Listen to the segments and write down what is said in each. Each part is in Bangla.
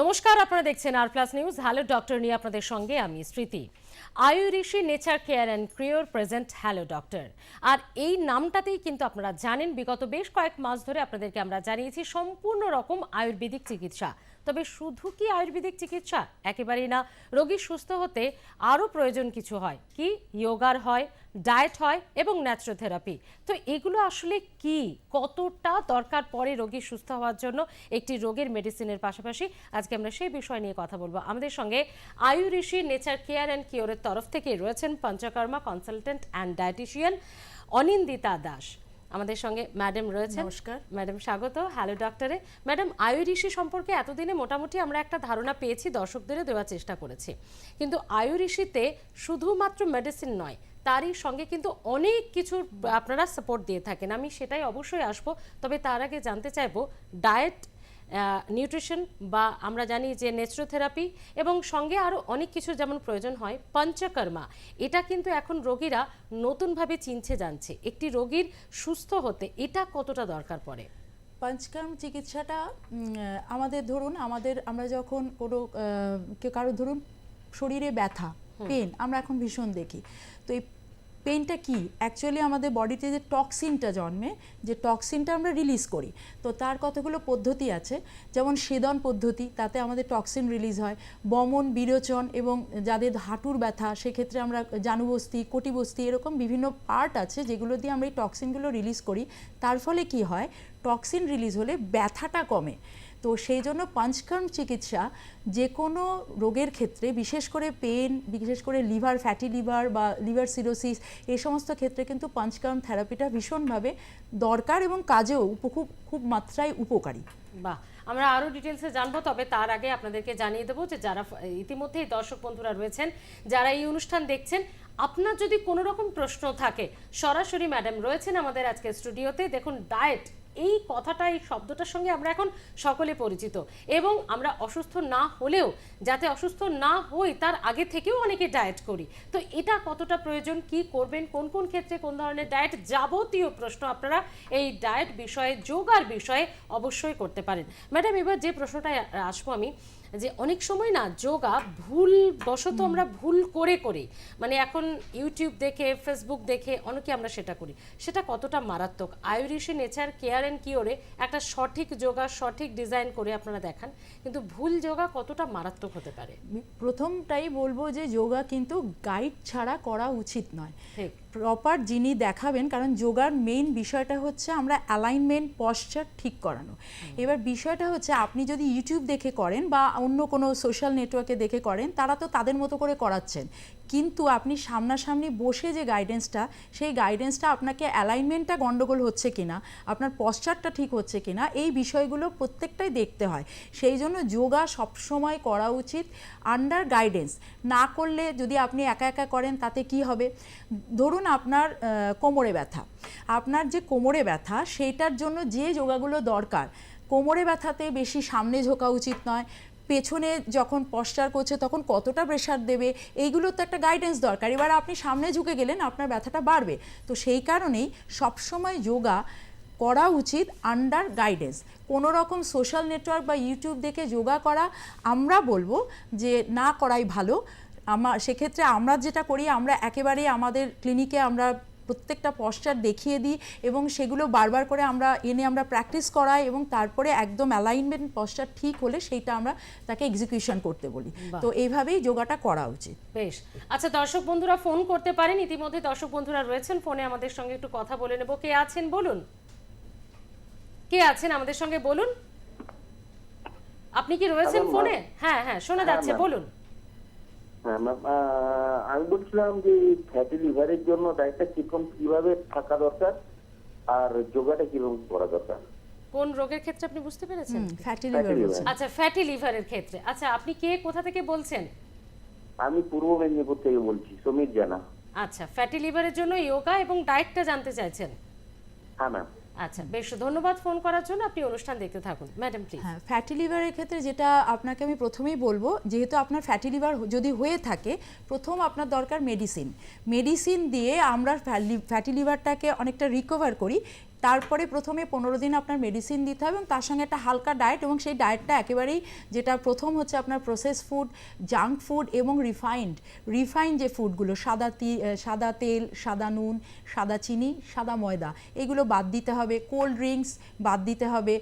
নমস্কার, আপনারা দেখছেন R plus news hello, doctor নিয়ে আপনাদের সঙ্গে, আমি Smriti. Ayurishi nature care and cure present hello, doctor. আর এই নামটাতেই কিন্তু আপনারা জানেন, বিগত বেশ কয়েক মাস ধরে আপনাদেরকে আমরা জানিয়েছি, সম্পূর্ণ রকম আয়ুর্বেদিক চিকিৎসা। তবে শুধু কি আয়ুর্বেদিক চিকিৎসা? একেবারেই না। রোগী সুস্থ হতে আরও প্রয়োজন কিছু হয়। কি? যোগার হয়, ডায়েট হয় এবং ন্যাচুরোথেরাপি। তো এগুলো আসলে কি? কতটা দরকার পড়ে রোগী সুস্থ হওয়ার জন্য একটি রোগের মেডিসিনের পাশাপাশি? আজকে আমরা সেই বিষয় নিয়ে কথা বলব। আমাদের সঙ্গে Ayurishi, nature care and কিওরের তরফ থেকে রয়েছেন Panchakarma consultant and dietitian Anindita Das. আমাদের সঙ্গে ম্যাডাম রয়েছে নমস্কার। ম্যাডাম স্বাগত হ্যালো ডক্টরে ম্যাডাম আয়ু ঋষি সম্পর্কে এতদিনে মোটামুটি আমরা একটা ধারণা পেয়েছি দর্শকদেরও দেওয়ার চেষ্টা করেছি। কিন্তু আয়ু ঋষিতে শুধুমাত্র মেডিসিন নয় তারই সঙ্গে কিন্তু অনেক কিছুর আপনারা সাপোর্ট দিয়ে থাকেন। আমি সেটাই অবশ্যই আসব তবে তার আগে জানতে চাইব ডায়েট নিউট্রিশন বা আমরা জানি যে নেচরোথেরাপি এবং সঙ্গে আরও অনেক কিছু যেমন প্রয়োজন হয় পঞ্চকর্মা। এটা কিন্তু এখন রোগীরা নতুনভাবে চিনছে জানছে। একটি রোগীর সুস্থ হতে এটা কতটা দরকার পড়ে? পঞ্চকর্ম চিকিৎসাটা আমাদের ধরুন আমাদের আমরা যখন কোনো কেউ কারও ধরুন শরীরে ব্যথা পেন আমরা এখন ভীষণ দেখি। তো এই পেনটা কি? অ্যাকচুয়ালি আমাদের বডিতে যে টক্সিনটা জন্মে, যে টক্সিনটা আমরা রিলিজ করি, তো তার কতগুলো পদ্ধতি আছে? যেমন সেদন পদ্ধতি, তাতে আমাদের টক্সিন রিলিজ হয়। বমন, বিরোচন এবং যাদের হাঁটুর ব্যথা, সেক্ষেত্রে আমরা জানুবস্তি, কটিবস্তি এরকম বিভিন্ন পার্ট আছে যেগুলো দিয়ে আমরা এই টক্সিনগুলো রিলিজ করি। তার ফলে কি হয়? টক্সিন রিলিজ হলে ব্যথাটা কমে। তো সেই জন্য পাঞ্চকর্ম চিকিৎসা যে কোনো রোগের ক্ষেত্রে, বিশেষ করে পেন বিশেষ করে লিভার ফ্যাটি লিভার বা লিভার সিরোসিস এই সমস্ত ক্ষেত্রে কিন্তু পঞ্চকর্ম থেরাপিটা ভীষণভাবে দরকার এবং কাজেও খুব খুব মাত্রায় উপকারী। বাহ! আমরা আরও ডিটেলসে জানব, তবে তার আগে আপনাদেরকে জানিয়ে দেবো যে যারা ইতিমধ্যেই দর্শক বন্ধুরা রয়েছেন, যারা এই অনুষ্ঠান দেখছেন, আপনার যদি কোনো রকম প্রশ্ন থাকে, সরাসরি ম্যাডাম রয়েছেন আমাদের আজকে স্টুডিওতে দেখুন ডায়েট এই কথাটা, এই শব্দটার সঙ্গে আমরা এখন সকলে পরিচিত। এবং আমরা অসুস্থ না হলেও, যাতে অসুস্থ না হই, তার আগে থেকেও অনেকে ডায়েট করি। তো এটা কতটা প্রয়োজন, কি করবেন, কোন কোন ক্ষেত্রে কোন ধরনের ডায়েট যাবতীয় প্রশ্ন আপনারা এই ডায়েট বিষয়ে, যোগার বিষয়ে অবশ্যই করতে পারেন। ম্যাডাম, এবার যে প্রশ্নটা আসব আমি যে অনেক সময় না যোগা ভুল বশত আমরা ভুল করে করি। মানে এখন ইউটিউব দেখে ফেসবুক দেখে অনেকে আমরা সেটা করি। সেটা কতটা মারাত্মক? আয়ুরিশি নেচার কেয়ার অ্যান্ড কিওরে একটা সঠিক যোগা সঠিক ডিজাইন করে আপনারা দেখান। কিন্তু ভুল যোগা কতটা মারাত্মক হতে পারে? প্রথমটাই বলব যে যোগা কিন্তু গাইড ছাড়া করা উচিত নয়। প্রপার যিনি দেখাবেন কারণ যোগার মেইন বিষয়টা হচ্ছে আমরা অ্যালাইনমেন্ট পশ্চার ঠিক করানো। এবার বিষয়টা হচ্ছে আপনি যদি ইউটিউব দেখে করেন বা অন্য কোনো সোশ্যাল নেটওয়ার্কে দেখে করেন তারা তো তাদের মতো করে করাচ্ছেন। কিন্তু আপনি সামনাসামনি বসে যে গাইডেন্সটা সেই গাইডেন্সটা আপনাকে অ্যালাইনমেন্টটা গন্ডগোল হচ্ছে কিনা, আপনার পশ্চারটা ঠিক হচ্ছে কিনা, এই বিষয়গুলো প্রত্যেকটাই দেখতে হয়। সেই জন্য যোগা সবসময় করা উচিত আন্ডার গাইডেন্স না করলে যদি আপনি একা একা করেন, তাতে কি হবে? ধরুন আপনার কোমরে ব্যথা। আপনার যে কোমরে ব্যথা, সেইটার জন্য যে যোগাগুলো দরকার, কোমরে ব্যথাতে বেশি সামনে ঝোঁকা উচিত নয় পেছনে যখন পশ্চার করছে, তখন কতটা প্রেশার দেবে? এইগুলো তো একটা গাইডেন্স দরকার। এবার আপনি সামনে ঝুঁকে গেলেন, আপনার ব্যথাটা বাড়বে। তো সেই কারণেই সবসময় যোগা করা উচিত আন্ডার গাইডেন্স কোনো রকম সোশ্যাল নেটওয়ার্ক বা ইউটিউব দেখে যোগা করা, আমরা বলব যে না করাই ভালো। আমার সেক্ষেত্রে আমরা যেটা করি, আমরা একেবারেই আমাদের ক্লিনিকে আমরা প্রত্যেকটা পশ্চার দেখিয়ে দিই এবং সেগুলো বারবার করে আমরা এনে আমরা প্র্যাকটিস করাই এবং তারপরে একদম অ্যালাইনমেন্ট পশ্চার ঠিক হলে সেইটা আমরা তাকে এক্সিকিউশন করতে বলি। তো এইভাবেই যোগাটা করা উচিত। বেশ। আচ্ছা দর্শক বন্ধুরা ফোন করতে পারেন। ইতিমধ্যে দর্শক বন্ধুরা রয়েছেন ফোনে আমাদের সঙ্গে একটু কথা বলে নেব। কে আছেন বলুন? কে আছেন? আমাদের সঙ্গে বলুন। আপনি কি রয়েছেন ফোনে হ্যাঁ হ্যাঁ শোনা হ্যাঁ, যাচ্ছে বলুন। হ্যাঁ ম্যাম আহ, আমি বলছিলাম যে ফ্যাটি লিভারের জন্য ডায়েটটা কীরকম কীভাবে থাকা দরকার আর যোগাটা কীরকম করা দরকার? কোন রোগের ক্ষেত্রে আপনি বুঝতে পেরেছেন? ফ্যাটি লিভার আচ্ছা ফ্যাটি লিভারের ক্ষেত্রে। আচ্ছা আপনি কে কোথা থেকে বলছেন? আমি পূর্ব মেদিনীপুর থেকে বলছি সমীর জানা। আচ্ছা ফ্যাটি লিভারের জন্য যোগা এবং ডায়েটটা জানতে চাইছেন। হ্যাঁ ম্যাম আচ্ছা বেশ, ধন্যবাদ ফোন করার জন্য। আপনি অনুষ্ঠান দেখতে থাকুন। Madam, please. হ্যাঁ ফ্যাটি লিভারের ক্ষেত্রে যেটা আপনাকে আমি প্রথমেই বলব, যেহেতু আপনার ফ্যাটি লিভার যদি হয়ে থাকে, প্রথম আপনার দরকার মেডিসিন মেডিসিন দিয়ে আমরা ফ্যাটি লিভারটাকে অনেকটা রিকভার করি। তারপরে প্রথমে পনেরো দিন আপনার মেডিসিন দিতে হবে এবং তার সঙ্গে একটা হালকা ডায়েট এবং সেই ডায়েটটা একেবারেই যেটা প্রথম হচ্ছে আপনার প্রসেস ফুড জাঙ্ক ফুড এবং রিফাইন্ড রিফাইন্ড যে ফুডগুলো সাদা তি সাদা তেল, সাদা নুন, সাদা চিনি, সাদা ময়দা, এগুলো বাদ দিতে হবে। কোল্ড ড্রিঙ্কস বাদ দিতে হবে।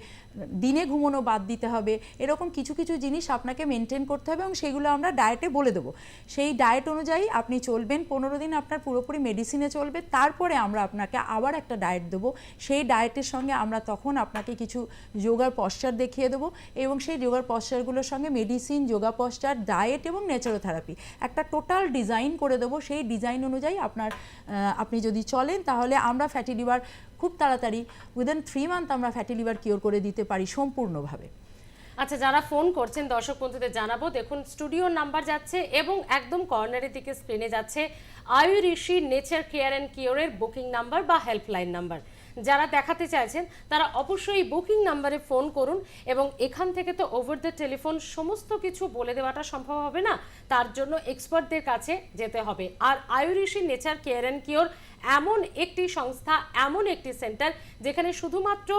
দিনে ঘুমোনো বাদ দিতে হবে, এরকম কিছু কিছু জিনিস আপনাকে মেনটেন করতে হবে এবং সেগুলো আমরা ডায়েটে বলে দেবো। সেই ডায়েট অনুযায়ী আপনি চলবেন, পনেরো দিন আপনার পুরোপুরি মেডিসিনে চলবে, তারপরে আমরা আপনাকে আবার একটা ডায়েট দেবো। সেই ডায়েটের সঙ্গে আমরা তখন আপনাকে কিছু যোগার পশ্চার দেখিয়ে দেবো এবং সেই যোগার পশ্চারগুলোর সঙ্গে মেডিসিন যোগা পশ্চার ডায়েট এবং ন্যাচারোথেরাপি একটা টোটাল ডিজাইন করে দেবো। সেই ডিজাইন অনুযায়ী আপনার আপনি যদি চলেন তাহলে আমরা ফ্যাটি লিভার খুব তাড়াতাড়ি উইদিন থ্রি মান্থ আমরা ফ্যাটি লিভার কিওর করে দিতে পারি সম্পূর্ণভাবে। আচ্ছা যারা ফোন করছেন, দর্শক বন্ধুদের জানাব, দেখুন স্টুডিওর নাম্বার যাচ্ছে এবং একদম কর্নারের দিকে স্ক্রিনে যাচ্ছে Ayurishi nature care and কিওরের বুকিং নাম্বার বা হেল্পলাইন নাম্বার যারা দেখাতে চাইছেন, তারা অবশ্যই বুকিং নাম্বারে ফোন করুন এবং এখান থেকে তো ওভার দ্য টেলিফোন সমস্ত কিছু বলে দেওয়াটা সম্ভব হবে না। তার জন্য এক্সপার্টদের কাছে যেতে হবে। আর Ayurishi nature care and cure এমন একটি সংস্থা, এমন একটি সেন্টার যেখানে শুধুমাত্র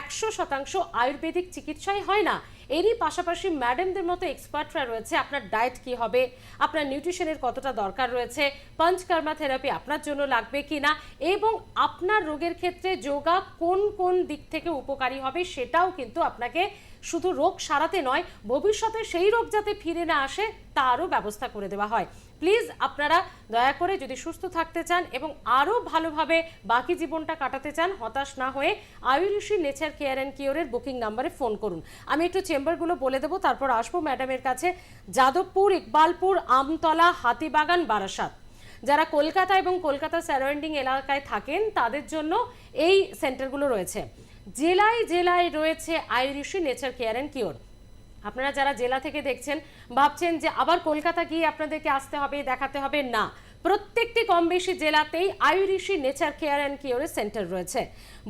একশো শতাংশ আয়ুর্বেদিক চিকিৎসাই হয় না, এরই পাশাপাশি ম্যাডামদের মতো এক্সপার্টরা রয়েছে। আপনার ডায়েট কি হবে? আপনার নিউট্রিশনের কতটা দরকার রয়েছে? পঞ্চকর্মা থেরাপি আপনার জন্য লাগবে কি না এবং আপনার রোগের ক্ষেত্রে যোগা কোন কোন দিক থেকে উপকারী হবে সেটাও কিন্তু আপনাকে শুধু রোগ সারাতে নয়, ভবিষ্যতে সেই রোগ যাতে ফিরে না আসে তারও ব্যবস্থা করে দেওয়া হয়। প্লিজ আপনারা দয়া করে যদি সুস্থ থাকতে চান এবং আরও ভালোভাবে বাকি জীবনটা কাটাতে চান, হতাশ না হয়ে আয়ুষী নেচার কেয়ার অ্যান্ড কিওরের বুকিং নাম্বারে ফোন করুন। আমি একটু চেম্বারগুলো বলে দেবো, তারপর আসব ম্যাডামের কাছে। যাদবপুর, ইকবালপুর, আমতলা, হাতিবাগান, বারাসাত। যারা কলকাতা এবং কলকাতা সারাউন্ডিং এলাকায় থাকেন, তাদের জন্য এই সেন্টারগুলো রয়েছে। জেলায় জেলায় রয়েছে Ayushi nature care and cure. আপনারা যারা জেলা থেকে দেখছেন, ভাবছেন যে আবার কলকাতা গিয়ে আপনাদেরকে আসতে হবে, দেখাতে হবে, না। প্রত্যেকটি কম বেশি জেলাতেই আয়ুরিষি নেচার কেয়ার অ্যান্ড কিওরের সেন্টার রয়েছে।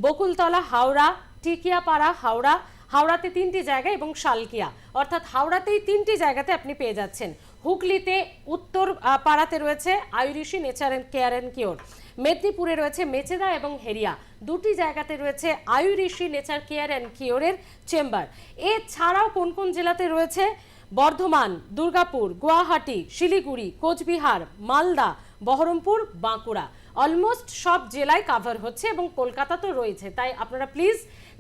বকুলতলা, হাওড়া, টিকিয়াপাড়া, হাওড়া, হাওড়াতে তিনটি জায়গা এবং শালকিয়া। অর্থাৎ হাওড়াতেই তিনটি জায়গাতে আপনি পেয়ে যাচ্ছেন। হুগলিতে উত্তর পাড়াতে রয়েছে Ayurishi nature and care and cure. মেদিনীপুরে রয়েছে মেচেদা এবং হেরিয়া। দুটি জায়গাতে রয়েছে আয়ুরিষি নেচার কেয়ার অ্যান্ড কিওরের চেম্বার। এছাড়াও কোন কোন জেলাতে রয়েছে? বর্ধমান, দুর্গাপুর, গুয়াহাটি, শিলিগুড়ি, কোচবিহার, মালদা, বহরমপুর, বাঁকুড়া। অলমোস্ট সব জেলায় কাভার হচ্ছে এবং কলকাতা তো রয়েছে। তাই আপনারা প্লিজ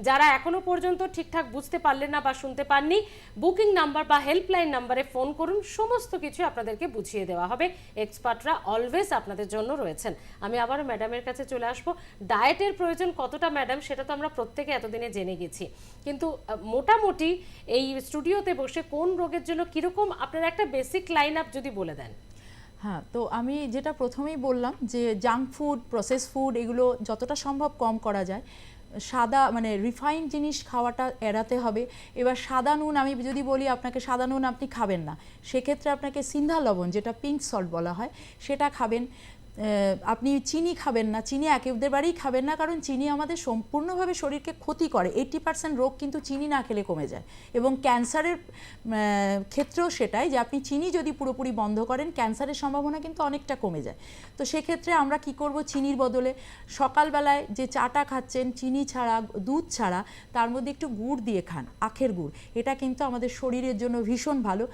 যারা এখনও পর্যন্ত ঠিকঠাক বুঝতে পারলেন না বা শুনতে পাননি, বুকিং নাম্বার বা হেল্পলাইন নাম্বারে ফোন করুন। সমস্ত কিছু আপনাদেরকে বুঝিয়ে দেওয়া হবে। এক্সপার্টরা অলওয়েজ আপনাদের জন্য রয়েছেন। আমি আবারও ম্যাডামের কাছে চলে আসব। ডায়েটের প্রয়োজন কতটা, ম্যাডাম, সেটা তো আমরা প্রত্যেকে এতদিনে জেনে গেছি। কিন্তু মোটামুটি এই স্টুডিওতে বসে কোন রোগের জন্য কীরকম, আপনারা একটা বেসিক লাইন আপ যদি বলে দেন। হ্যাঁ তো আমি যেটা প্রথমেই বললাম যে, জাঙ্ক ফুড প্রসেস ফুড, এগুলো যতটা সম্ভব কম করা যায়। সাদা মানে রিফাইন্ড জিনিস খাওয়াটা এড়াতে হবে। এবার সাদা নুন, আমি যদি বলি আপনাকে সাদা নুন আপনি খাবেন না। সেক্ষেত্রে আপনাকে সিন্ধা লবণ, যেটা পিঙ্ক সল্ট বলা হয়, সেটা খাবেন। আপনি চিনি খাবেন না, চিনি একেবারেই খাবেন না, কারণ চিনি আমাদের সম্পূর্ণভাবে শরীরকে ক্ষতি করে। এইটি পার্সেন্ট রোগ কিন্তু চিনি না খেলে কমে যায়। এবং ক্যান্সারের ক্ষেত্রেও সেটাই যে আপনি চিনি যদি পুরোপুরি বন্ধ করেন, ক্যান্সারের সম্ভাবনা কিন্তু অনেকটা কমে যায়। তো সেক্ষেত্রে আমরা কি করব চিনির বদলে? সকালবেলায় যে চাটা খাচ্ছেন, চিনি ছাড়া, দুধ ছাড়া, তার মধ্যে একটু গুড় দিয়ে খান, আখের গুড়। এটা কিন্তু আমাদের শরীরের জন্য ভীষণ ভালো।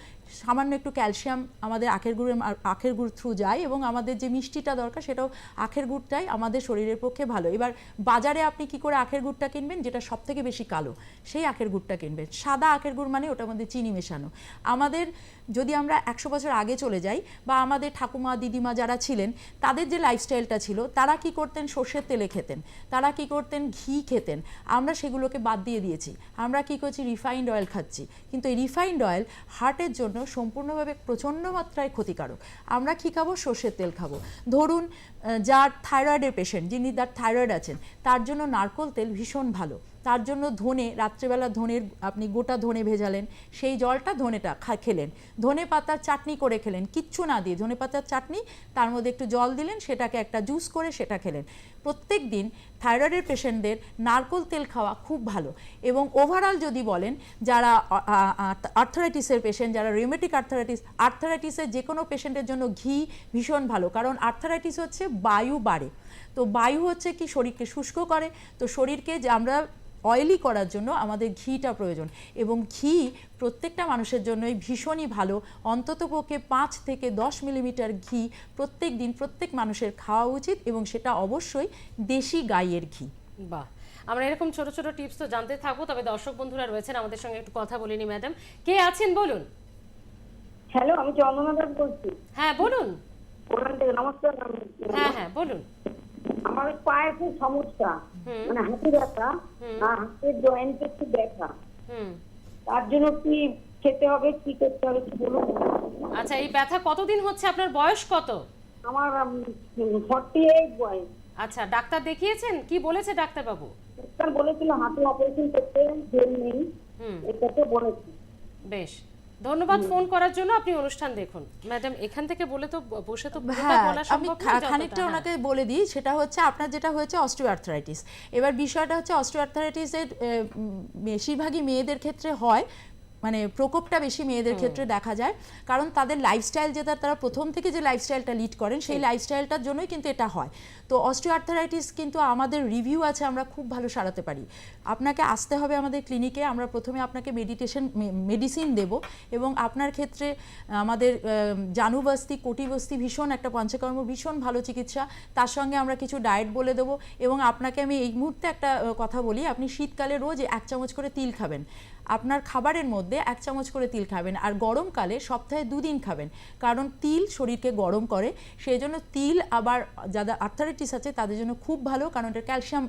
সামান্য একটু ক্যালসিয়াম আমাদের আখের গুড়ের আখের গুড় থ্রু যায় এবং আমাদের যে মিষ্টিটা দরকার সেটাও আখের গুড়টাই আমাদের শরীরের পক্ষে ভালো। এবার বাজারে আপনি কি করে আখের গুড়টা কিনবেন? যেটা সব থেকে বেশি কালো, সেই আখের গুড়টা কিনবেন। সাদা আখের গুড় মানে ওটার মধ্যে চিনি মেশানো। আমাদের যদি আমরা একশো বছর আগে চলে যাই বা আমাদের ঠাকুমা, দিদিমা যারা ছিলেন, তাদের যে লাইফস্টাইলটা ছিল, তারা কি করতেন? সর্ষের তেলে খেতেন। তারা কি করতেন? ঘি খেতেন। আমরা সেগুলোকে বাদ দিয়ে দিয়েছি। আমরা কি করছি? রিফাইন্ড অয়েল খাচ্ছি। কিন্তু এই রিফাইন্ড অয়েল হার্টের জন্য সম্পূর্ণভাবে প্রচণ্ড মাত্রায় ক্ষতিকারক। আমরা কি খাব? সর্ষের তেল খাব। ধরুন যার থাইরয়েডের পেশেন্ট যিনি তার থাইরয়েড আছেন, তার জন্য নারকোল তেল ভীষণ ভালো। তার জন্য ধনে, রাত্রেবেলা ধনের আপনি গোটা ধনে ভেজালেন, সেই জলটা ধনেটা খা- খেলেন। ধনে পাতার চাটনি করে খেলেন, কিচ্ছু না দিয়ে ধনে পাতার চাটনি, তার মধ্যে একটু জল দিলেন, সেটাকে একটা জুস করে সেটা খেলেন। প্রত্যেক দিন থাইরয়েডের পেশেন্টদের নারকোল তেল খাওয়া খুব ভালো এবং ওভারঅল যদি বলেন, যারা আর্থারাইটিসের পেশেন্ট, যারা রিউমেটিক আর্থারাইটিস আর্থারাইটিসের যে কোনো পেশেন্টের জন্য ঘি ভীষণ ভালো, কারণ আর্থারাইটিস হচ্ছে বায়ু বাড়ে। তো বায়ু হচ্ছে কি শরীরকে শুষ্ক করে, তো শরীরকে যে আমরা অয়েলি করার জন্য আমাদের ঘিটা প্রয়োজন। এবং ঘি প্রত্যেকটা মানুষের জন্যই ভীষণই ভালো। অন্তত পক্ষে পাঁচ থেকে দশ মিলিমিটার ঘি প্রত্যেক দিন প্রত্যেক মানুষের খাওয়া উচিত এবং সেটা অবশ্যই দেশি গাইয়ের ঘি। বাহ। আমরা এরকম ছোট ছোট টিপস তো জানতে থাকব তবে দর্শক বন্ধুরা রয়েছেন আমাদের সঙ্গে একটু কথা বলিনি ম্যাডাম। কে আছেন বলুন? হ্যালো আমি চন্দনা দাস বলছি। হ্যাঁ বলুন। ওখান থেকে নমস্কার হ্যাঁ হ্যাঁ বলুন। আমার ওই পায়ে খুব সমস্যা। মানে হাঁটু ব্যথা আর হাতের জয়েন্টে একটু ব্যথা। তার জন্য কি খেতে হবে কি করতে হবে কি বলুন। আচ্ছা এই ব্যথা কতদিন হচ্ছে? আপনার বয়স কত? আমার ফর্টি এইট বয়স। আচ্ছা ডাক্তার দেখিয়েছেন? কি বলেছে ডাক্তারবাবু? ডাক্তার বলেছিল হাতে অপারেশন করতে জেল নেই। এটাতে বলেছি। বেশ। ধন্যবাদ ফোন করার জন্য আপনি অনুষ্ঠান দেখুন। ম্যাডাম এখান থেকে বলে তো বসে তো হ্যাঁ বলা আমি সম্ভব খানিকটা হ্যাঁ। ওনাকে বলে দিই সেটা হচ্ছে আপনার যেটা হয়েছে অস্টিওআর্থারাইটিস। এবার বিষয়টা হচ্ছে অস্টিওআর্থারাইটিসের বেশিরভাগই মেয়েদের ক্ষেত্রে হয়। মানে প্রকোপটা বেশি মেয়েদের ক্ষেত্রে দেখা যায়। কারণ তাদের লাইফস্টাইল যেটা তারা প্রথম থেকে যে লাইফস্টাইলটা লিড করেন সেই লাইফস্টাইলটার জন্যই কিন্তু এটা হয়। তো অস্টিওআর্থারাইটিস কিন্তু আমাদের রিভিউ আছে আমরা খুব ভালো সারাতে পারি। আপনাকে আসতে হবে আমাদের ক্লিনিকে আমরা প্রথমে আপনাকে মেডিটেশন মেডিসিন দেব এবং আপনার ক্ষেত্রে আমাদের জানুবস্তি কোটিবস্তি ভীষণ একটা পঞ্চকর্ম ভীষণ ভালো চিকিৎসা। তার সঙ্গে আমরা কিছু ডায়েট বলে দেবো এবং আপনাকে আমি এই মুহূর্তে একটা কথা বলি আপনি শীতকালে রোজ এক চামচ করে তিল খাবেন। আপনার খাবারের মধ্যে এক চামচ করে তিল খাবেন আর গরমকালে সপ্তাহে দুদিন খাবেন। কারণ তিল শরীরকে গরম করে সেই জন্য তিল আবার যাদের আর্থারাইটিস আছে তাদের জন্য খুব ভালো কারণ এটা ক্যালসিয়াম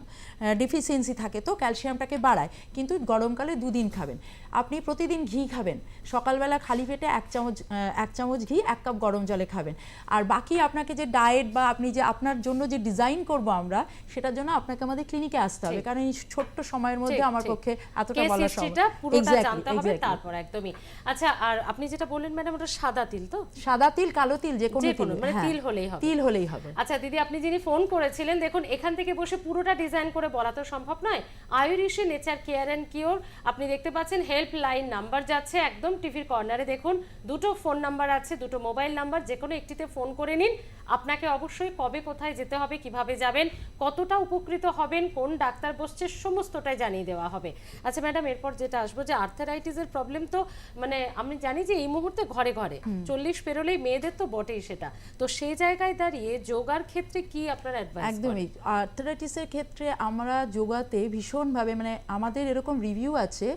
ডিফিসিয়েন্সি থাকে তো ক্যালসিয়ামটাকে বাড়ায়। কিন্তু গরমকালে দুদিন খাবেন। আপনি প্রতিদিন ঘি খাবেন। সকালবেলা খালি পেটে এক চামচ এক চামচ ঘি এক কাপ গরম জলে খাবেন। আর বাকি আপনাকে যে ডায়েট বা আপনি যে আপনার জন্য যে ডিজাইন করব আমরা সেটার জন্য আপনাকে আমাদের ক্লিনিকে আসতে হবে। কারণ এই ছোট্ট সময়ের মধ্যে আমার পক্ষে এতটা বলা সম্ভব পুরোটা জানতে হবে তারপর একদমই। আচ্ছা আর আপনি যেটা বললেন ম্যাডাম ওটা সাদা তিল তো? সাদা তিল কালো তিল যে কোনো তিল মানে হ্যাঁ, তিল হলেই হবে। তিল হলেই হবে। আচ্ছা দিদি আপনি যিনি ফোন করেছিলেন দেখুন এখান থেকে বসে পুরোটা ডিজাইন করে বলা তো সম্ভব নয়। Ayurishi nature care and cure আপনি দেখতে পাচ্ছেন হেল্প লাইন নাম্বার যাচ্ছে একদম টিভির কর্নারে। দেখুন দুটো ফোন নাম্বার আছে দুটো মোবাইল নাম্বার যে কোনো একটিতে ফোন করে নিন। আপনাকে অবশ্যই কবে কোথায় যেতে হবে কীভাবে যাবেন কতটা উপকৃত হবেন কোন ডাক্তার বসছে সমস্তটাই জানিয়ে দেওয়া হবে। আচ্ছা ম্যাডাম এরপর যেটা আসব যে আর্থারাইটিসের প্রবলেম তো মানে আমি জানি যে এই মুহূর্তে ঘরে ঘরে চল্লিশ পেরোলেই মেয়েদের তো বটেই সেটা। তো সেই জায়গায় দাঁড়িয়ে যোগার ক্ষেত্রে কি আপনার অ্যাডভাইস একদমই আর্থারাইটিসের ক্ষেত্রে আমরা যোগাতে ভীষণভাবে মানে আমাদের এরকম রিভিউ আছে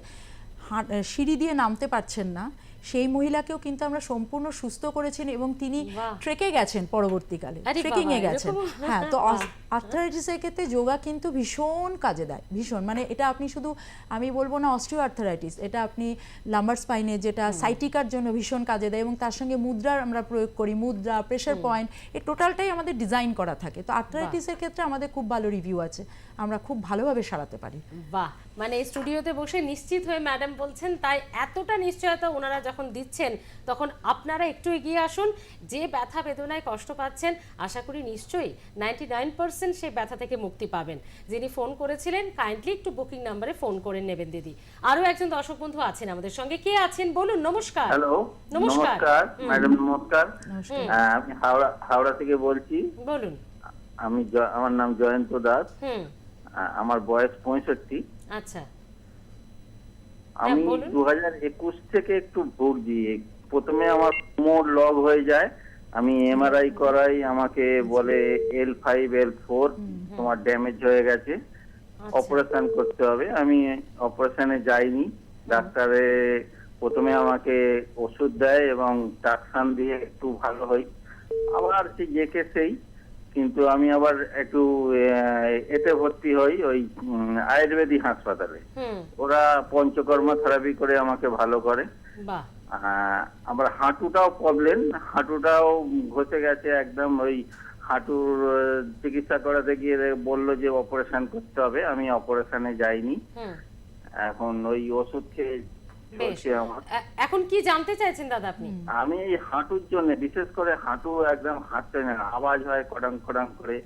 সিঁড়ি দিয়ে নামতে পারছেন না সেই মহিলাকেও কিন্তু আমরা সম্পূর্ণ সুস্থ করেছেন এবং তিনি ট্রেকে গেছেন পরবর্তীকালে ট্রেকিং এ গেছেন। হ্যাঁ তো বাহ। আর্থারাইটিসের ক্ষেত্রে যোগা কিন্তু ভীষণ কাজে দেয় ভীষণ। মানে এটা আপনি শুধু আমি বলব না অস্টিও আর্থারাইটিস এটা আপনি লাম্বার স্পাইনে যেটা সাইটিকার জন্য ভীষণ কাজে দেয় এবং তার সঙ্গে মুদ্রার আমরা প্রয়োগ করি মুদ্রা প্রেশার পয়েন্ট এই টোটালটাই আমাদের ডিজাইন করা থাকে। তো আর্থারাইটিসের ক্ষেত্রে আমাদের খুব ভালো রিভিউ আছে আমরা খুব ভালোভাবে সারাতে পারি। বাহ। মানে স্টুডিওতে বসে নিশ্চিত হয়ে ম্যাডাম বলছেন তাই এতটা নিশ্চয়তা ওনারা যখন দিচ্ছেন তখন আপনারা একটু এগিয়ে আসুন। যে ব্যথা বেদনায় কষ্ট পাচ্ছেন আশা করি নিশ্চয়ই নাইনটি নাইন পার্সেন্ট সেই ব্যথা থেকে মুক্তি পাবেন। যিনি ফোন করেছিলেন কাইন্ডলি একটু বুকিং নাম্বারে ফোন করে নেবেন দিদি। আরও একজন দর্শক বন্ধু আছেন আমাদের সঙ্গে। কে আছেন? বলুন নমস্কার। হ্যালো নমস্কার। ম্যাডাম নমস্কার। নমস্কার। আমি হাওড়া হাওড়া থেকে বলছি। বলুন। আমি আমার নাম জয়ন্ত দাস। হুম। আমার বয়স পঁয়ষট্টি। আচ্ছা। আমি বলুন। দু হাজার একুশ থেকে একটু ভুগছি প্রথমে আমার কোমর লগ হয়ে যায়। আমি এমআরআই করাই। আমাকে বলে এল ফাইভ এল ফোর তোমার ড্যামেজ হয়ে গেছে। আচ্ছা। অপারেশন করতে হবে। আমি অপারেশনে যাইনি। ডাক্তারে প্রথমে আমাকে ওষুধ দেয় এবং টাকসান দিয়ে একটু ভালো হই। আবার সেই যেকে সেই কিন্তু আমি আবার একটু এতে ভর্তি হই ওই আয়ুর্বেদিক হাসপাতালে। ওরা পঞ্চকর্ম থেরাপি করে আমাকে ভালো করে। আহ, আবার হাঁটুটাও প্রবলেম হাঁটুটাও ঘষে গেছে একদম ওই হাঁটুর চিকিৎসা করাতে গিয়ে বলল যে অপারেশন করতে হবে আমি অপারেশনে যাইনি। এখন ওই ওষুধ খেয়ে চলছে আমার? এ- এখন কি জানতে চাইছেন দাদা আপনি? আমি হাঁটুর জন্য বিশেষ করে হাঁটু একদম হাঁটতে না আওয়াজ হয় কডাং কডাং করে।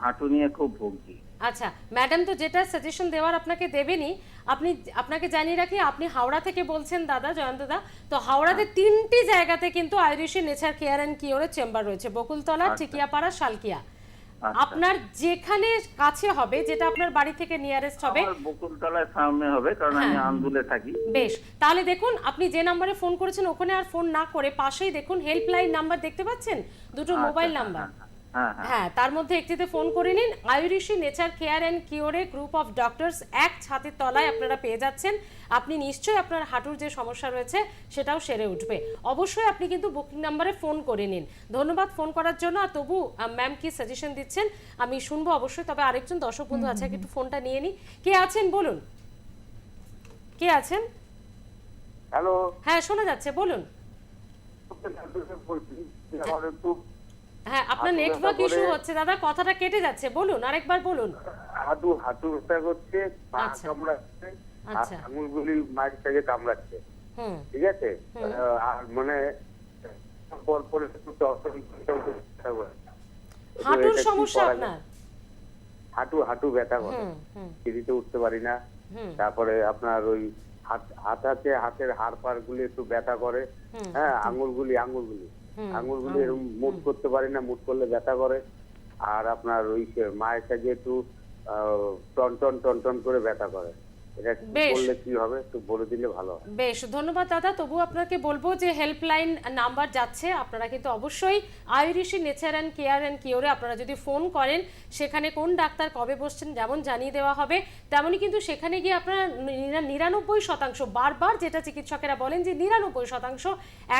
হাঁটু নিয়ে খুব ভুগছি। আচ্ছা ম্যাডাম তো যেটা সাজেশন দেওয়ার আপনাকে দেবেনি আপনি আপনাকে জানিয়ে রাখি আপনি হাওড়া থেকে বলছেন দাদা জয়ন্ত দা তো হাওড়াতে তিনটি জায়গাতে কিন্তু আয়ুষী নেচার কেয়ার অ্যান্ড কিওরের চেম্বার রয়েছে বকুলতলা আচ্ছা। টিকিয়াপাড়া শালকিয়া। আপনার যেখানে কাছে হবে যেটা আপনার বাড়ি থেকে নিয়ারেস্ট হবে বকুলতলায় বকুলতলার সামনে হবে কারণ আমি হ্যাঁ। আন্দুলে থাকি। বেশ তাহলে দেখুন আপনি যে নম্বরে ফোন করেছেন ওখানে আর ফোন না করে পাশেই দেখুন হেল্পলাইন নাম্বার দেখতে পাচ্ছেন? দুটো আচ্ছা, মোবাইল হ্যাঁ, নাম্বার হ্যাঁ হ্যাঁ। হ্যাঁ তার মধ্যে একটিতে ফোন করে নিন। আয়ুরিশি নেচার কেয়ার অ্যান্ড কিওরে গ্রুপ অফ ডক্টরস এক ছাদের তলায় আপনারা পেয়ে যাচ্ছেন। আপনি নিশ্চয়ই আপনার হাঁটুর যে সমস্যা রয়েছে সেটাও সেরে উঠবে। অবশ্যই আপনি কিন্তু বুকিং নাম্বারে ফোন করে নিন। ধন্যবাদ ফোন করার জন্য। আর তবু ম্যাম কি সাজেশন দিচ্ছেন? আমি শুনব অবশ্যই তবে আরেকজন দর্শক বন্ধু আছে একটু ফোনটা নিয়ে নিই কে আছেন বলুন। কে আছেন? হ্যালো। হ্যাঁ শোনা যাচ্ছে বলুন। আমার একটু হ্যাঁ আপনার হাঁটু নেটওয়ার্ক ইস্যু হচ্ছে দাদা কথাটা কেটে যাচ্ছে বলুন আরেকবার বলুন। হাঁটু হাঁটু ব্যথা করছে পা আচ্ছা। কামড়াচ্ছে আচ্ছা। আঙুলগুলি কামড়াচ্ছে। ঠিক আছে? আর মানে একটু। হাঁটুর সমস্যা আপনার? হাঁটু হাঁটু ব্যথা করে। সিঁড়িতে উঠতে পারি না। তারপরে আপনার ওই হাত হাত আছে হাতের হাড় পাড় গুলি একটু ব্যথা করে। হ্যাঁ আঙুলগুলি আঙুলগুলি আঙুলগুলি এরকম মুট করতে পারি না মুট করলে ব্যথা করে। আর আপনার ওই সে- মায়ের কাছে একটু আহ, টন টন টন টন করে ব্যথা করে। এটা বেশ। কি হবে? একটু বলে দিলে ভালো হয়। বেশ ধন্যবাদ দাদা। তবু আপনাকে বলব যে হেল্পলাইন নাম্বার যাচ্ছে আপনারা কিন্তু অবশ্যই Ayurishi nature and care and কিওরে আপনারা যদি ফোন করেন সেখানে কোন ডাক্তার কবে বসছেন যেমন জানিয়ে দেওয়া হবে। তেমনই কিন্তু সেখানে গিয়ে আপনারা নিরানব্বই শতাংশ বারবার যেটা চিকিৎসকেরা বলেন যে নিরানব্বই শতাংশ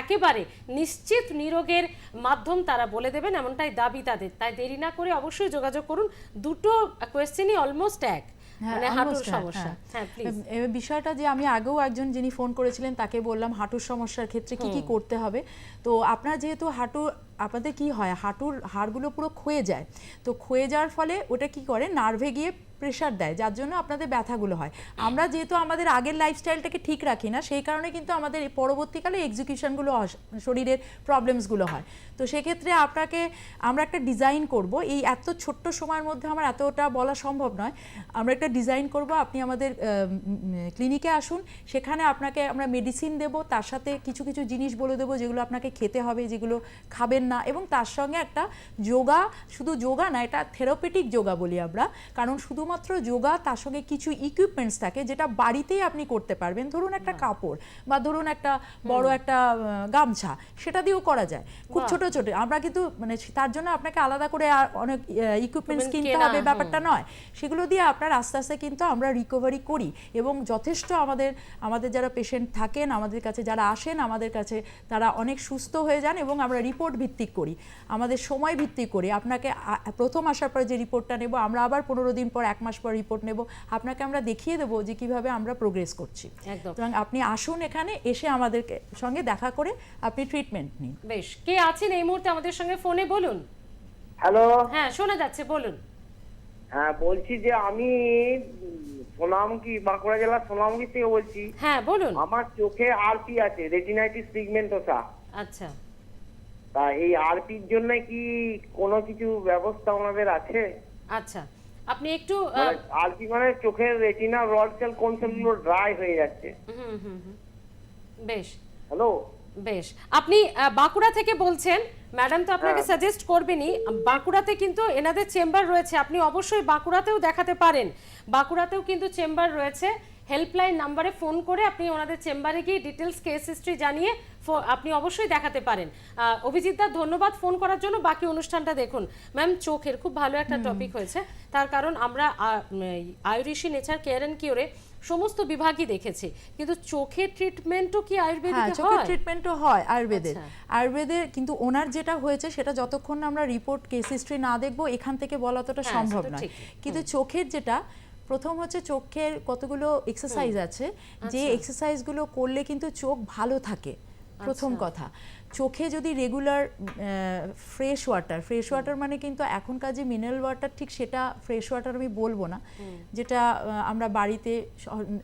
একেবারে নিশ্চিত নিরোগের মাধ্যম তারা বলে দেবেন এমনটাই দাবি তাদের। তাই দেরি না করে অবশ্যই যোগাযোগ করুন। দুটো কোয়েশ্চেনই অলমোস্ট এক। মানে হাঁটুর হ্যাঁ, সমস্যা। হ্যাঁ। হ্যাঁ প্লিজ বিষয়টা যে আমি আগেও একজন যিনি ফোন করেছিলেন তাকে বললাম হাঁটুর সমস্যার ক্ষেত্রে কি কি করতে হবে। তো আপনার যেহেতু হাঁটু আপনাদের কি হয়, হাঁটুর হাড়গুলো পুরো ক্ষয়ে যায়। তো ক্ষয়ে যাওয়ার ফলে ওটা কি করে নার্ভে গিয়ে প্রেশার দেয়, যার জন্য আপনাদের ব্যথাগুলো হয়। আমরা যেহেতু আমাদের আগের লাইফস্টাইলটাকে ঠিক রাখি না, সেই কারণে কিন্তু আমাদের পরবর্তীকালে এক্সিকিউশনগুলো শরীরের প্রবলেমসগুলো হয়। তো সেক্ষেত্রে আপনাকে, আমরা একটা ডিজাইন করব। এই এত ছোট্ট সময়ের মধ্যে আমার এতটা বলা সম্ভব নয়। আমরা একটা ডিজাইন করব, আপনি আমাদের ক্লিনিকে আসুন। সেখানে আপনাকে আমরা মেডিসিন দেব, তার সাথে কিছু কিছু জিনিস বলে দেবো, যেগুলো আপনাকে খেতে হবে, যেগুলো খাবেন না এবং তার সঙ্গে একটা যোগা শুধু যোগা না এটা থেরাপিটিক যোগা বলি আমরা। কারণ শুধুমাত্র যোগা তার সঙ্গে কিছু ইকুইপমেন্টস থাকে যেটা বাড়িতেই আপনি করতে পারবেন। ধরুন একটা কাপড় বা ধরুন একটা বড় একটা গামছা সেটা দিয়েও করা যায়। খুব ছোট ছোট। আমরা কিন্তু মানে তার জন্য আপনাকে আলাদা করে আর অনেক ইকুইপমেন্টস কিনতে হবে ব্যাপারটা নয়। সেগুলো দিয়ে আপনার আস্তে আস্তে কিন্তু আমরা রিকভারি করি এবং যথেষ্ট আমাদের আমাদের যারা পেশেন্ট থাকেন আমাদের কাছে যারা আসেন আমাদের কাছে তারা অনেক সুস্থ হয়ে যান এবং আমরা রিপোর্ট ভিত্তিক করি আমাদের সময় ভিত্তিক করি। আপনাকে প্রথম আসার পরে যে রিপোর্টটা নেব আমরা আবার পনেরো দিন পর এক মাস পর রিপোর্ট নেব। আপনাকে আমরা দেখিয়ে দেবো যে কীভাবে আমরা প্রোগ্রেস করছি। একদম। সুতরাং আপনি আসুন এখানে এসে আমাদেরকে সঙ্গে দেখা করে আপনি ট্রিটমেন্ট নিন। বেশ কে আছেন এই মুহূর্তে আমাদের সঙ্গে ফোনে বলুন। হ্যালো হ্যাঁ শোনা যাচ্ছে বলুন। হ্যাঁ বলছি যে আমি সোনামুখী বাঁকুড়া জেলার সোনামুখী থেকে বলছি। হ্যাঁ বলুন। আমার চোখে আরপি আছে রেটিনাইটিস পিগমেন্টোসা আচ্ছা। তা এই আরপির জন্য কি কোনো কিছু ব্যবস্থা ওনাদের আছে? আচ্ছা আপনি একটু মানে আরপি মানে চোখের রেটিনা রড সেল কোন সেলগুলো ড্রাই হয়ে যাচ্ছে। হুম হুম বেশ। হ্যালো? বেশ। আপনি বাঁকুড়া থেকে বলছেন ম্যাডাম তো আপনাকে হ্যাঁ। সাজেস্ট করবেনই বাঁকুড়াতে কিন্তু এনাদের চেম্বার রয়েছে আপনি অবশ্যই বাঁকুড়াতেও দেখাতে পারেন। বাঁকুড়াতেও কিন্তু চেম্বার রয়েছে হেল্পলাইন নাম্বারে ফোন করে আপনি ওনাদের চেম্বারে গিয়ে ডিটেলস কেস হিস্ট্রি জানিয়ে আপনি অবশ্যই দেখাতে পারেন। অভিজিৎ দা ধন্যবাদ ফোন করার জন্য। বাকি অনুষ্ঠানটা দেখুন। ম্যাম চোখের খুব ভালো একটা টপিক হয়েছে। তার কারণ আমরা আয়ুরিশি নেচার কেয়ার অ্যান্ড কিওরে সমস্ত বিভাগই দেখেছি। কিন্তু চোখের ট্রিটমেন্টও কি হ্যাঁ আয়ুর্বেদিকে চোখের ট্রিটমেন্টও হয় আয়ুর্বেদের। আচ্ছা। আয়ুর্বেদের কিন্তু ওনার যেটা হয়েছে সেটা যতক্ষণ আমরা রিপোর্ট কেস হিস্ট্রি না দেখব এখান থেকে বলা অতটা হ্যাঁ, সম্ভব নয়। কিন্তু চোখের যেটা প্রথম হচ্ছে চোখের কতগুলো এক্সারসাইজ আছে যে আচ্ছা। এক্সারসাইজগুলো করলে কিন্তু চোখ ভালো থাকে প্রথম আচ্ছা। কথা। চোখে যদি regular fresh water fresh water মানে কিন্তু এখনকার যে মিনারেল ওয়াটার ঠিক সেটা ফ্রেশ ওয়াটার আমি বলব না। যেটা আমরা বাড়িতে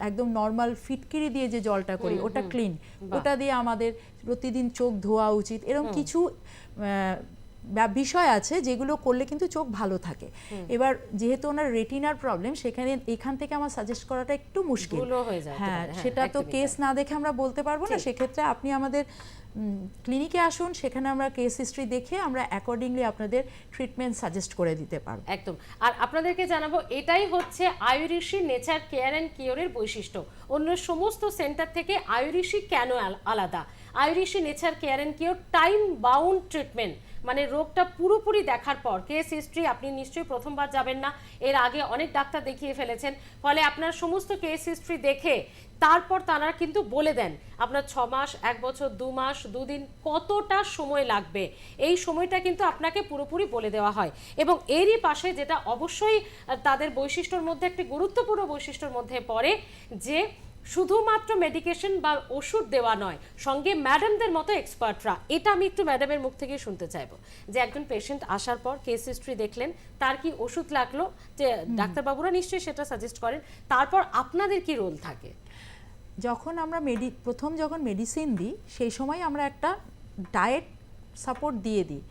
একদম নর্মাল ফিটকিরি দিয়ে যে জলটা করি ওটা ক্লিন ওটা দিয়ে আমাদের প্রতিদিন চোখ ধোয়া উচিত। এরকম কিছু বিষয় আছে যেগুলো করলে কিন্তু চোখ ভালো থাকে। এবার যেহেতু ওনার রেটিনার প্রবলেম সেখানে এখান থেকে আমার সাজেস্ট করাটা একটু মুশকিল। হয়ে হ্যাঁ সেটা তো কেস না দেখে আমরা বলতে পারব না। সেক্ষেত্রে আপনি আমাদের ক্লিনিকে আসুন সেখানে আমরা কেস হিস্ট্রি দেখে আমরা অ্যাকর্ডিংলি আপনাদের ট্রিটমেন্ট সাজেস্ট করে দিতে পারব। একদম। আর আপনাদেরকে জানাব এটাই হচ্ছে আয়ুরিশি নেচার কেয়ার অ্যান্ড কিওরের বৈশিষ্ট্য। অন্য সমস্ত সেন্টার থেকে আয়ুরিশি কেন আল- আলাদা? Ayurishi nature care and cure time bound treatment মানে রোগটা পুরোপুরি দেখার পর কেস হিস্ট্রি আপনি নিশ্চয়ই প্রথমবার যাবেন না। এর আগে অনেক ডাক্তার দেখিয়ে ফেলেছেন। ফলে আপনার সমস্ত কেস হিস্ট্রি দেখে তারপর তারা কিন্তু বলে দেন, আপনার ছ মাস, এক বছর, দু মাস, দুদিন কতটা সময় লাগবে? এই সময়টা কিন্তু আপনাকে পুরোপুরি বলে দেওয়া হয়। এবং এরই পাশে যেটা অবশ্যই তাদের বৈশিষ্ট্যর মধ্যে, একটি গুরুত্বপূর্ণ বৈশিষ্ট্যর মধ্যে পড়ে যে শুধুমাত্র মেডিকেশন বা ওষুধ দেওয়া নয় সঙ্গে ম্যাডামদের মতো এক্সপার্টরা এটা আমি একটু ম্যাডামের মুখ থেকে শুনতে চাইব। যে একজন পেশেন্ট আসার পর কেস হিস্ট্রি দেখলেন তার কি ওষুধ লাগল? যে ডাক্তারবাবুরা নিশ্চয়ই সেটা সাজেস্ট করেন। তারপর আপনাদের কি রোল থাকে? যখন আমরা মেডি প্রথম যখন মেডিসিন দিই সেই সময় আমরা একটা ডায়েট সাপোর্ট দিয়ে দিই।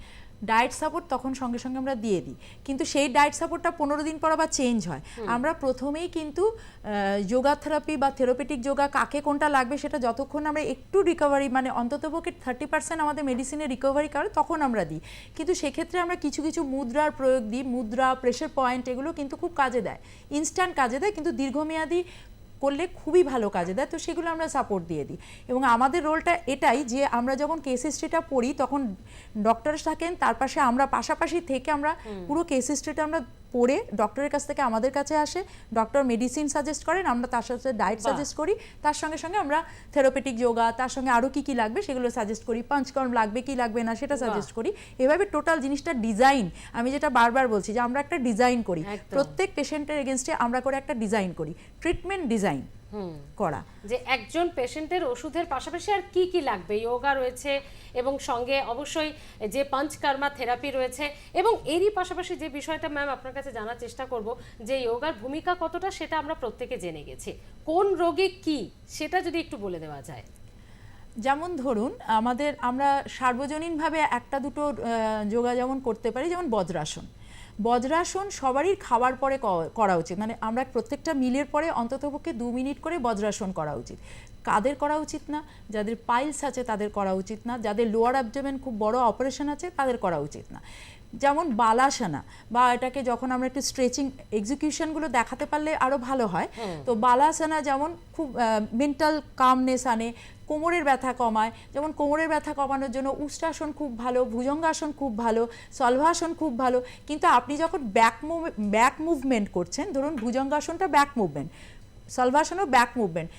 ডায়েট সাপোর্ট তখন সঙ্গে সঙ্গে আমরা দিয়ে দিই। কিন্তু সেই ডায়েট সাপোর্টটা পনেরো দিন পর আবার চেঞ্জ হয়। আমরা প্রথমেই কিন্তু যোগা থেরাপি বা থেরাপিটিক যোগা কাকে কোনটা লাগবে সেটা যতক্ষণ আমরা একটু রিকভারি মানে অন্ততপক্ষে থার্টি পার্সেন্ট আমাদের মেডিসিনের রিকভারি করে তখন আমরা দিই। কিন্তু সেক্ষেত্রে আমরা কিছু কিছু মুদ্রার প্রয়োগ দিই মুদ্রা প্রেশার পয়েন্ট এগুলো কিন্তু খুব কাজে দেয়। ইনস্ট্যান্ট কাজে দেয় কিন্তু দীর্ঘমেয়াদী করলে খুবই ভালো কাজে দেয় তো সেগুলো আমরা সাপোর্ট দিয়ে দিই। এবং আমাদের রোলটা এটাই যে আমরা যখন কেস হিস্ট্রিটা পড়ি তখন ডক্টর থাকেন তার পাশে আমরা পাশাপাশি থেকে আমরা পুরো কেস হিস্ট্রিটা আমরা পড়ে ডক্টরের কাছ থেকে আমাদের কাছে আসে। ডক্টর মেডিসিন সাজেস্ট করেন আমরা তার সাথে ডায়েট সাজেস্ট করি। তার সঙ্গে সঙ্গে আমরা থেরোপেটিক যোগা তার সঙ্গে আরও কী কী লাগবে সেগুলো সাজেস্ট করি। পাঞ্চকর্ম লাগবে কি লাগবে না সেটা সাজেস্ট করি। এভাবে টোটাল জিনিসটা ডিজাইন আমি যেটা বারবার বলছি যে আমরা একটা ডিজাইন করি। প্রত্যেক পেশেন্টের এগেনস্টে আমরা করে একটা ডিজাইন করি। ট্রিটমেন্ট ডিজাইন করা। যে একজন পেশেন্টের ওষুধের পাশাপাশি আর কি কি লাগবে? যোগা রয়েছে এবং সঙ্গে অবশ্যই যে পঞ্চকর্মা থেরাপি রয়েছে এবং এরই পাশাপাশি যে বিষয়টা ম্যাম আপনার কাছে জানার চেষ্টা করব যে যোগার ভূমিকা কতটা সেটা আমরা প্রত্যেকে জেনে গেছি। কোন রোগে কি সেটা যদি একটু বলে দেওয়া যায়। যেমন ধরুন আমাদের আমরা সার্বজনীনভাবে একটা দুটো যোগা যেমন করতে পারি যেমন বজ্রাসন। বজ্রাসন সবারই খাওয়ার পরে করা উচিত। মানে আমরা প্রত্যেকটা মিলের পরে অন্ততপক্ষে দু মিনিট করে বজ্রাসন করা উচিত। কাদের করা উচিত না? যাদের পাইলস আছে তাদের করা উচিত না। যাদের লোয়ার অ্যাবডোমেন খুব বড় অপারেশন আছে তাদের করা উচিত না। যেমন বালাসানা বা এটাকে যখন আমরা একটু স্ট্রেচিং এক্সিকিউশনগুলো দেখাতে পারলে আরও ভালো হয়। তো বালাসানা যেমন খুব মেন্টাল কামনেস আনে কোমরের ব্যথা কমায় যেমন কোমরের ব্যথা কমানোর জন্য উষ্ট্রাসন খুব ভালো ভুজঙ্গাসন খুব ভালো সলভাসন খুব ভালো কিন্তু আপনি যখন ব্যাক মুভ ব্যাক মুভমেন্ট করছেন ধরুন ভুজঙ্গাসনটা ব্যাক মুভমেন্ট সলভাসনও ব্যাক মুভমেন্ট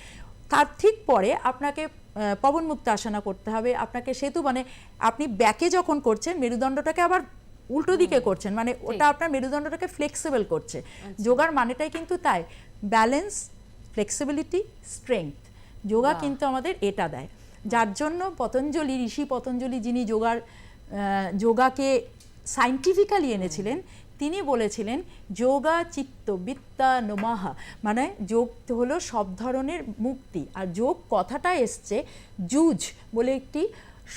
তার ঠিক পরে আপনাকে আহ, পবন মুক্ত আসনা করতে হবে আপনাকে সেতু মানে আপনি ব্যাকে যখন করছেন মেরুদণ্ডটাকে আবার উল্টো দিকে করছেন মানে ওটা আপনার মেরুদণ্ডটাকে ফ্লেক্সিবল করছে। যোগার মানেটাই কিন্তু তাই ব্যালেন্স ফ্লেক্সিবিলিটি স্ট্রেংথ যোগা কিন্তু আমাদের এটা দেয়। যার জন্য পতঞ্জলি ঋষি পতঞ্জলি যিনি যোগার যোগাকে সাইন্টিফিক্যালি এনেছিলেন তিনি বলেছিলেন যোগা চিত্ত বিদ্যা নমাহা মানে যোগ হলো সব ধরনের মুক্তি। আর যোগ কথাটা এসছে জুজ বলে একটি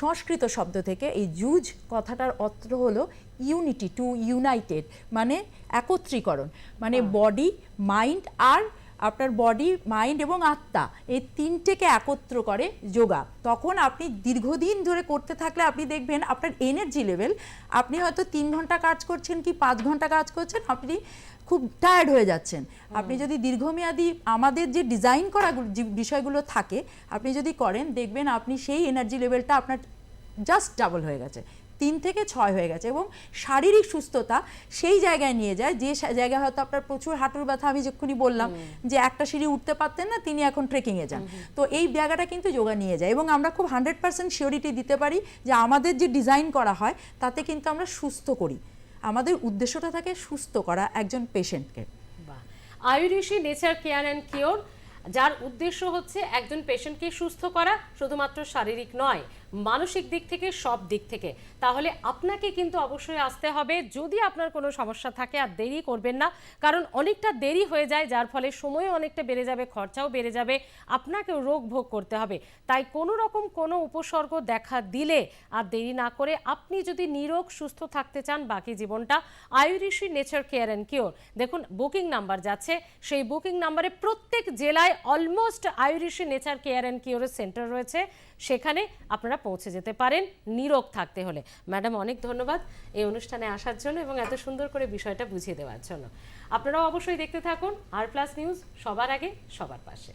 সংস্কৃত শব্দ থেকে। এই জুজ কথাটার অর্থ হলো ইউনিটি টু ইউনাইটেড মানে একত্রীকরণ মানে বডি মাইন্ড আর আপনার বডি মাইন্ড এবং আত্মা এই তিনটেকে একত্র করে যোগা। তখন আপনি দীর্ঘদিন ধরে করতে থাকলে আপনি দেখবেন আপনার এনার্জি লেভেল আপনি হয়তো তিন ঘণ্টা কাজ করছেন কি পাঁচ ঘণ্টা কাজ করছেন আপনি খুব টায়ার্ড হয়ে যাচ্ছেন। আপনি যদি দীর্ঘমেয়াদী আমাদের যে ডিজাইন করা বিষয়গুলো থাকে আপনি যদি করেন দেখবেন আপনি সেই এনার্জি লেভেলটা আপনার জাস্ট ডাবল হয়ে গেছে। তিন থেকে ছয় হয়ে গেছে এবং শারীরিক সুস্থতা সেই জায়গায় নিয়ে যায় যে জায়গায় হয়তো আপনার প্রচুর হাঁটুর ব্যথা আমি যখনই বললাম যে একটা সিঁড়ি উঠতে পারতেন না তিনি এখন ট্রেকিংয়ে যান। তো এই জায়গাটা কিন্তু যোগা নিয়ে যায় এবং আমরা খুব হান্ড্রেড পার্সেন্ট শিওরিটি দিতে পারি যে আমাদের যে ডিজাইন করা হয় তাতে কিন্তু আমরা সুস্থ করি। আমাদের উদ্দেশ্যটা থাকে সুস্থ করা একজন পেশেন্টকে Ayurishi nature care and cure যার উদ্দেশ্য হচ্ছে একজন পেশেন্টকে সুস্থ করা শুধুমাত্র শারীরিক নয় মানসিক দিক থেকে, সব দিক থেকে। তাহলে আপনাকে কিন্তু অবশ্যই আসতে হবে। যদি আপনার কোনো সমস্যা থাকে, আর দেরি করবেন না, কারণ অনেকটা দেরি হয়ে যায়, যার ফলে সময়ও অনেকটা বেড়ে যাবে, খরচাও বেড়ে যাবে, আপনাকেও রোগ ভোগ করতে হবে। তাই কোনো রকম কোনো উপসর্গ দেখা দিলে, আর দেরি না করে আপনি যদি নিরোগ, সুস্থ থাকতে চান বাকি জীবনটা Ayurishi nature care and cure. দেখুন, বুকিং নাম্বার যাচ্ছে। সেই বুকিং নাম্বারে প্রত্যেক জেলায় almost Ayurishi nature care and কিওরের centre রয়েছে। সেখানে আপনারা পৌঁছে যেতে পারেন নিরোগ থাকতে হলে। ম্যাডাম, অনেক ধন্যবাদ এই অনুষ্ঠানে আসার জন্য এবং এত সুন্দর করে বিষয়টা বুঝিয়ে দেওয়ার জন্য। আপনারাও অবশ্যই দেখতে থাকুন। আর প্লাস নিউজ সবার আগে, সবার পাশে।